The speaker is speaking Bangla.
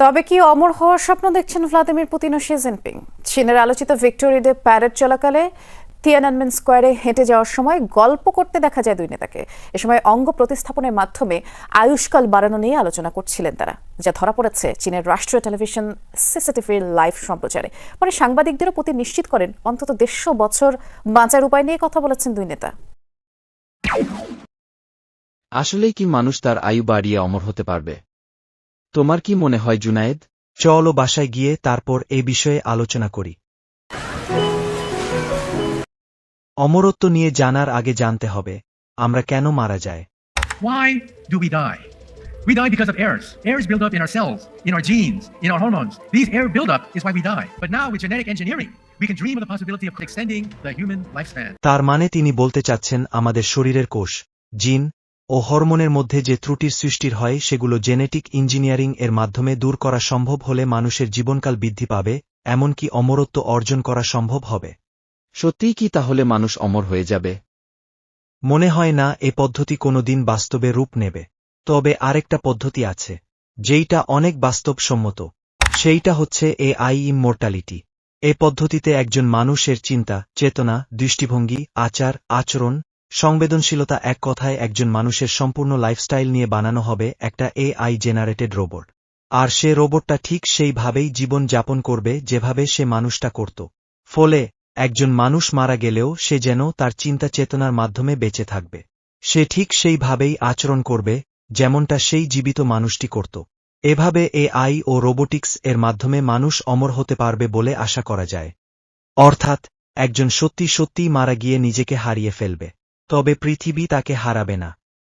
তবে কি অমর হওয়ার স্বপ্ন দেখছেন ভ্লাদিমির পুতিন ও শি জিনপিং? চীনের আলোচিত ভিক্টোরি ডে প্যারেড চলাকালে তিয়ানানমেন স্কোয়ারে হেঁটে যাওয়ার সময় গল্প করতে দেখা যায় দুই নেতাকে। এ সময় অঙ্গ প্রতিস্থাপনের মাধ্যমে আয়ুষ্কাল বাড়ানো নিয়ে আলোচনা করছিলেন তারা, যা ধরা পড়েছে চীনের রাষ্ট্রীয় টেলিভিশন সিসিটিভির লাইভ সম্প্রচারে। পরে সাংবাদিকদেরও পুতিন নিশ্চিত করেন, অন্তত দেড়শো বছর বাঁচার উপায় নিয়ে কথা বলেছেন দুই নেতা। আসলেই কি মানুষ তার আয়ু বাড়িয়ে অমর হতে পারবে? তোমার কি মনে হয় জুনায়েদ? চলো বাসায় গিয়ে তারপর এ বিষয়ে আলোচনা করি। অমরত্ব নিয়ে জানার আগে জানতে হবে আমরা কেন মারা যায়? তার মানে তিনি বলতে চাচ্ছেন আমাদের শরীরের কোষ জিন ও হরমোনের মধ্যে যে ত্রুটির সৃষ্টির হয় সেগুলো জেনেটিক ইঞ্জিনিয়ারিং এর মাধ্যমে দূর করা সম্ভব হলে মানুষের জীবনকাল বৃদ্ধি পাবে এমনকি অমরত্ব অর্জন করা সম্ভব হবে। সত্যিই কি তাহলে মানুষ অমর হয়ে যাবে? মনে হয় না এ পদ্ধতি কোনোদিন বাস্তবে রূপ নেবে। তবে আরেকটা পদ্ধতি আছে যেইটা অনেক বাস্তবসম্মত। সেইটা হচ্ছে এ আই ইমমোর্টালিটি। এ পদ্ধতিতে একজন মানুষের চিন্তা চেতনা দৃষ্টিভঙ্গি আচার আচরণ সংবেদনশীলতা এক কথায় একজন মানুষের সম্পূর্ণ লাইফস্টাইল নিয়ে বানানো হবে একটা এ আই জেনারেটেড রোবট। আর সে রোবটটা ঠিক সেইভাবেই জীবন যাপন করবে যেভাবে সে মানুষটা করত। ফলে, একজন মানুষ মারা গেলেও সে যেন তার চিন্তা চেতনার মাধ্যমে বেঁচে থাকবে। সে ঠিক সেইভাবেই আচরণ করবে, যেমনটা সেই জীবিত মানুষটি করত। এভাবে এআই ও রোবোটিক্স এর মাধ্যমে মানুষ অমর হতে পারবে বলে আশা করা যায়। অর্থাৎ, একজন সত্যি সত্যিই মারা গিয়ে নিজেকে হারিয়ে ফেলবে। তবে পৃথিবী তাকে হারাবে না।